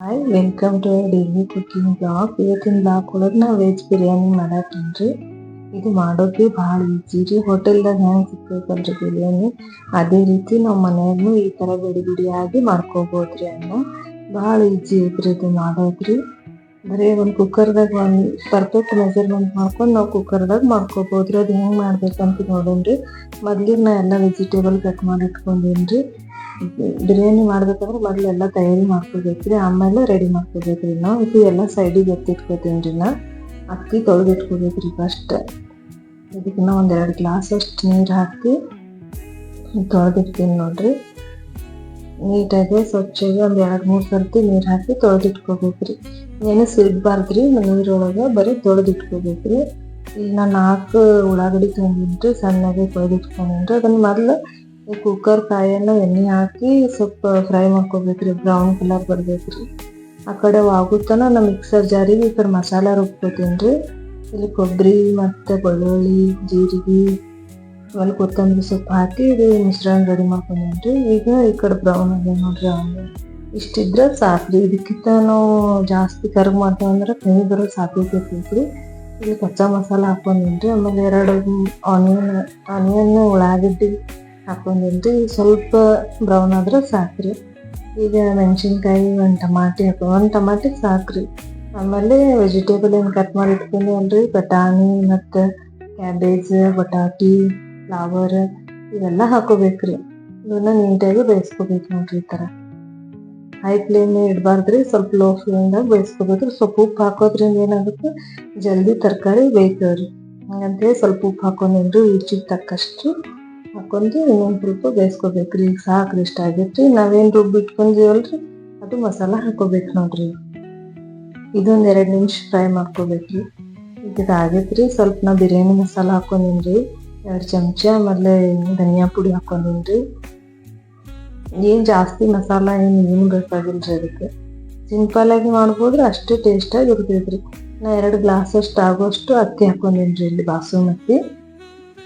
Hi welcome to daily cooking blog ಇವತ್ತಿನ blog ಒಳಗೆ ನಾವು ವೆಜ್ ಬಿರಿಯಾನಿ ಮಾಡಾಕೇನ್ರಿ ಇದು ಮಾಡೋಕೆ ಭಾಳ ಈಜಿ ರೀ. ಹೋಟೆಲ್ದಾಗ ಹೆಂಗೆ ಸಿಗ್ತೈತಲ್ರಿ ಬಿರಿಯಾನಿ ಅದೇ ರೀತಿ ನಾವು ಮನೆಯಾಗೂ ಈ ಥರ ಬಿಡಿ ಬಿಡಿಯಾಗಿ ಮಾಡ್ಕೋಬೋದ್ರಿ ಅನ್ನ. ಭಾಳ ಈಜಿ ಐತ್ರಿ ಇದು ಮಾಡೋದ್ರಿ. ಬರೀ ಒಂದು ಕುಕ್ಕರ್ದಾಗ ಒಂದು ಪರ್ಫೆಕ್ಟ್ ಮೆಜರ್ಮೆಂಟ್ ಮಾಡ್ಕೊಂಡು ನಾವು ಕುಕ್ಕರ್ದಾಗ ಮಾಡ್ಕೋಬೋದ್ರಿ. ಅದು ಹೆಂಗೆ ಮಾಡ್ಬೇಕಂತ ನೋಡೋಣ್ರಿ. ಮೊದಲಿಗೆ ನಾ ಎಲ್ಲ ವೆಜಿಟೇಬಲ್ ಕಟ್ ಮಾಡಿ ಇಟ್ಕೊಂಡೀನಿ ಬಿರಿಯಾನಿ ಮಾಡ್ಬೇಕಂದ್ರೆ ಮೊದಲು ಎಲ್ಲ ತಯಾರಿ ಮಾಡ್ಕೋಬೇಕ್ರಿ, ಆಮೇಲೆ ರೆಡಿ ಮಾಡ್ಕೋಬೇಕ್ರಿ. ನಾವು ಇದು ಎಲ್ಲ ಸೈಡಿಗೆ ಎತ್ತಿಟ್ಕೋತೀನಿ ರೀ ನಾ. ಅಕ್ಕಿ ತೊಳೆದು ಇಟ್ಕೋಬೇಕ್ರಿ ಫಸ್ಟ್ ಇದಕ್ಕೆ ನಾ ಒಂದೆರಡು ಗ್ಲಾಸ್ ಅಷ್ಟು ನೀರು ಹಾಕಿ ತೊಳೆದಿಡ್ತೀನಿ ನೋಡ್ರಿ. ನೀಟಾಗಿ, ಸ್ವಚ್ಛಗೆ ಒಂದು ಎರಡು ಮೂರು ಸರ್ತಿ ನೀರು ಹಾಕಿ ತೊಳೆದಿಟ್ಕೋಬೇಕ್ರಿ. ನೆನೆಸಿಡ್ಬಾರ್ದ್ರಿ ನೀರೊಳಗೆ ಬರೀ ತೊಳೆದಿಟ್ಕೋಬೇಕ್ರಿ. ಇಲ್ಲಿ ನಾನು ನಾಲ್ಕು ಉಳ್ಳಾಗಡ್ಡಿ ತಂದಿನ್ರಿ ಸಣ್ಣಗೆ ತೊಳೆದಿಟ್ಕೊಂಡಿನ್ರಿ ಅದನ್ನು ಮೊದ್ಲು ಕುಕ್ಕರ್ ಕಾಯನ್ನು ಎಣ್ಣೆ ಹಾಕಿ ಸ್ವಲ್ಪ ಫ್ರೈ ಮಾಡ್ಕೋಬೇಕ್ರಿ ಬ್ರೌನ್ ಕಲರ್ ಬರ್ಬೇಕ್ರಿ. ಆ ಕಡೆ ಆಗುತ್ತಾನ ಮಿಕ್ಸರ್ ಜಾರಿಗೆ ಈ ಕಡೆ ಮಸಾಲ ರುಬ್ಕೋತೀನಿ ಇಲ್ಲಿ ಕೊಬ್ಬರಿ ಮತ್ತು ಬೆಳ್ಳುಳ್ಳಿ, ಜೀರಿಗೆ ಆಮೇಲೆ ಕೊತ್ತಂಬರಿ ಸೊಪ್ಪು ಹಾಕಿ ಇದು ಮಿಶ್ರಣ ರೆಡಿ ಮಾಡ್ಕೊಂಡೀನಿ ರೀ ಈಗ ಈ ಕಡೆ ಬ್ರೌನ್ ಆಗಿ ನೋಡ್ರಿ ಅವನು ಇಷ್ಟಿದ್ರೆ ಸಾಕ್ರಿ ಇದಕ್ಕಿಂತ ನಾವು ಜಾಸ್ತಿ ಕರ್ಗ್ ಮಾಡ್ತೇವೆ ಅಂದ್ರೆ ಕೈ ಬರೋ ರೀ ಇಲ್ಲಿ ಕಚ್ಚಾ ಮಸಾಲ ಹಾಕೊಂಡೀನಿ ರೀ ಆಮೇಲೆ ಎರಡು ಆನಿಯನ್ ಆನಿಯನ್ ಉಳ್ಳಾಗಡ್ಡಿ ಹಾಕೊಂಡಿನ್ರಿ ಸ್ವಲ್ಪ ಬ್ರೌನ್ ಆದ್ರೆ ಸಾಕ್ರಿ. ಈಗ ಮೆಣಸಿನ್ಕಾಯಿ ಒಂದು ಟಮಾಟಿ ಹಾಕೋ ಒಂದು ಟಮಾಟಿ ಸಾಕ್ರಿ. ಆಮೇಲೆ ವೆಜಿಟೇಬಲ್ ಏನು ಕಟ್ ಮಾಡಿ ಇಟ್ಕೊಂಡು ಅಲ್ರಿ ಬಟಾಣಿ ಮತ್ತು ಕ್ಯಾಬೇಜ್ ಬಟಾಟಿ ಫ್ಲವರ್ ಇವೆಲ್ಲ ಹಾಕೋಬೇಕ್ರಿ. ಇದನ್ನು ನೀಟಾಗಿ ಬೇಯಿಸ್ಕೋಬೇಕು ನೋಡ್ರಿ ಈ ಥರ ಹೈ ಫ್ಲೇಮ್ ಇಡಬಾರ್ದ್ರಿ. ಸ್ವಲ್ಪ ಲೋ ಫ್ಲೇಮ್ದಾಗ ಬೇಯಿಸ್ಕೋಬೇಕ್ರಿ. ಸ್ವಲ್ಪ ಉಪ್ಪು ಹಾಕೋದ್ರಿಂದ ಏನಾಗುತ್ತೆ? ಜಲ್ದಿ ತರಕಾರಿ ಬೇಯ್ತವ್ರಿ ಹಂಗಂತೇಳಿ ಸ್ವಲ್ಪ ಉಪ್ಪು ಹಾಕೊಂಡಿನ್ರಿ ರುಚಿಗೆ ತಕ್ಕಷ್ಟು ಹಾಕೊಂಡು ಇನ್ನೊಂದು ಸ್ವಲ್ಪ ಬೇಯಿಸ್ಕೋಬೇಕ್ರಿ. ಈಗ ಸಾಕ್ರಿ ಇಷ್ಟ ಆಗೈತ್ರಿ. ನಾವೇನು ರುಬ್ಬಿ ಇಟ್ಕೊಂಡಿವಲ್ರಿ? ಅದು ಮಸಾಲ ಹಾಕೋಬೇಕು ನೋಡ್ರಿ. ಇದೊಂದು ಎರಡು ನಿಮಿಷ ಫ್ರೈ ಮಾಡ್ಕೋಬೇಕ್ರಿ. ಈಗ ಆಗೈತ್ರಿ. ಸ್ವಲ್ಪ ನಾ ಬಿರಿಯಾನಿ ಮಸಾಲ ಹಾಕೊಂಡಿನ್ರಿ. ಎರಡು ಚಮಚ, ಆಮೇಲೆ ಧನಿಯಾ ಪುಡಿ ಹಾಕೊಂಡಿನ್ರಿ. ಏನು ಜಾಸ್ತಿ ಮಸಾಲ ಏನು ಏನು ಬೇಕಾಗಿಲ್ರಿ ಅದಕ್ಕೆ. ಸಿಂಪಲಾಗಿ ಆಗಿ ಅಷ್ಟು ಟೇಸ್ಟಾಗಿ ಇರ್ತೈತ್ರಿ. ನಾ ಎರಡು ಗ್ಲಾಸ್ ಅಷ್ಟು ಆಗೋಷ್ಟು ಅಕ್ಕಿ ಹಾಕೊಂಡಿನ್ರಿ ಇಲ್ಲಿ ಬಾಸುಮತಿ.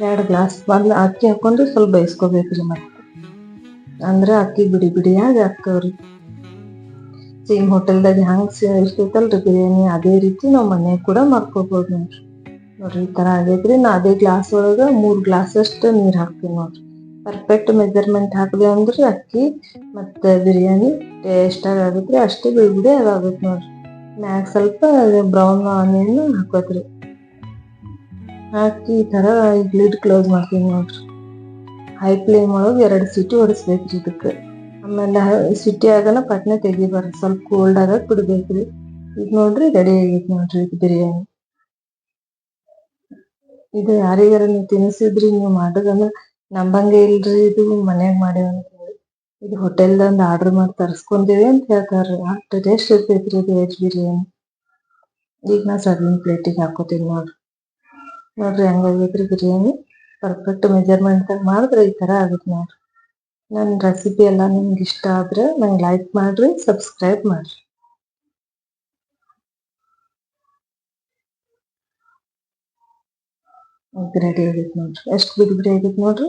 ಎರಡು ಗ್ಲಾಸ್ ಒಂದು ಅಕ್ಕಿ ಹಾಕೊಂಡು ಸ್ವಲ್ಪ ಬೇಯಿಸ್ಕೋಬೇಕ್ರಿ ಮತ್ತೆ. ಅಂದ್ರೆ ಅಕ್ಕಿ ಬಿಡಿ ಬಿಡಿಯಾಗಿ ಹಾಕ್ತವ್ರಿ ಸೇಮ್ ಹೋಟೆಲ್ದಾಗ ಹೆಂಗೆ ಇರ್ತೈತಲ್ರಿ ಬಿರಿಯಾನಿ, ಅದೇ ರೀತಿ ನಾವು ಮನ್ಯಾಗ ಕೂಡ ಮಾಡ್ಕೋಬೋದು ನೋಡ್ರಿ. ನೋಡ್ರಿ ಈ ಥರ ಆಗೈತ್ರಿ ನಾ ಅದೇ ಗ್ಲಾಸ್ ಒಳಗೆ ಮೂರು ಗ್ಲಾಸಷ್ಟು ನೀರು ಹಾಕ್ತೀನಿ ನೋಡ್ರಿ. ಪರ್ಫೆಕ್ಟ್ ಮೆಜರ್ಮೆಂಟ್ ಹಾಕಿದೆ ಅಂದ್ರೆ ಅಕ್ಕಿ ಮತ್ತು ಬಿರಿಯಾನಿ ಟೇಸ್ಟಾಗಿ ಆಗುತ್ತೆ ಅಷ್ಟೇ ಬಿಡಿ ಬಿಡಿ ಅದಾಗುತ್ತೆ ನೋಡ್ರಿ. ಮ್ಯಾಗ ಸ್ವಲ್ಪ ಬ್ರೌನ್ ಆನಿಯನ್ ಹಾಕೋದ್ರಿ ಹಾಕಿ ಈ ಥರ ಲಿಡ್ ಕ್ಲೋಸ್ ಮಾಡ್ತೀನಿ ನೋಡ್ರಿ. ಹೈ ಫ್ಲೇಮ್ ಒಳಗೆ ಎರಡು ಸಿಟಿ ಹೊಡಿಸ್ಬೇಕ್ರಿ ಇದಕ್ಕೆ. ಆಮೇಲೆ ಸಿಟಿ ಆಗನ ಪಟ್ನೆ ತೆಗಿಬಾರ್ದು ಸ್ವಲ್ಪ ಕೋಲ್ಡ್ ಆಗಕ್ಕೆ ಬಿಡ್ಬೇಕ್ರಿ ಈಗ ನೋಡ್ರಿ ರೆಡಿ ಆಗೈತಿ ನೋಡ್ರಿ ಇದು ಬಿರಿಯಾನಿ. ಇದು ಯಾರಿಗಾರ ನೀವು ತಿನ್ನಿಸಿದ್ರಿ ನೀವು ಮಾಡೋದಂದ್ರೆ ನಂಬಂಗೆ ಇಲ್ರಿ, ಇದು ಮನ್ಯಾಗ ಮಾಡ್ಯಾವಂತ ಇದು ಹೋಟೆಲ್ದಂದು ಆರ್ಡರ್ ಮಾಡಿ ತರಿಸ್ಕೊಂತೀವಿ ಅಂತ ಹೇಳ್ತಾರ್ರಿ. ಅಷ್ಟು ಟೇಸ್ಟ್ ಇರ್ತೈತ್ರಿ ಇದು ವೆಜ್ ಬಿರಿಯಾನಿ. ಈಗ ನಾ ಸರ್ವಿಂಗ್ ಪ್ಲೇಟಿಗೆ ಹಾಕೋತೀನಿ ನೋಡ್ರಿ. ನೋಡ್ರಿ ಹಂಗಾಗೈತ್ರಿ ಬಿರಿಯಾನಿ. ಪರ್ಫೆಕ್ಟ್ ಮೆಜರ್ಮೆಂಟ್ ಮಾಡಿದ್ರೆ ಈ ಥರ ಆಗುತ್ತೆ ನೋಡ್ರಿ. ನನ್ನ ರೆಸಿಪಿ ಎಲ್ಲ ನಿಮ್ಗೆ ಇಷ್ಟ ಆದ್ರೆ ನಂಗೆ ಲೈಕ್ ಮಾಡಿರಿ ಸಬ್ಸ್ಕ್ರೈಬ್ ಮಾಡಿರಿ. ರೆಡಿ ಆಗೈತೆ ನೋಡ್ರಿ. ಎಷ್ಟು ಬಿಡಿ ಬಿಡಿ ಆಗೈತೆ ನೋಡ್ರಿ?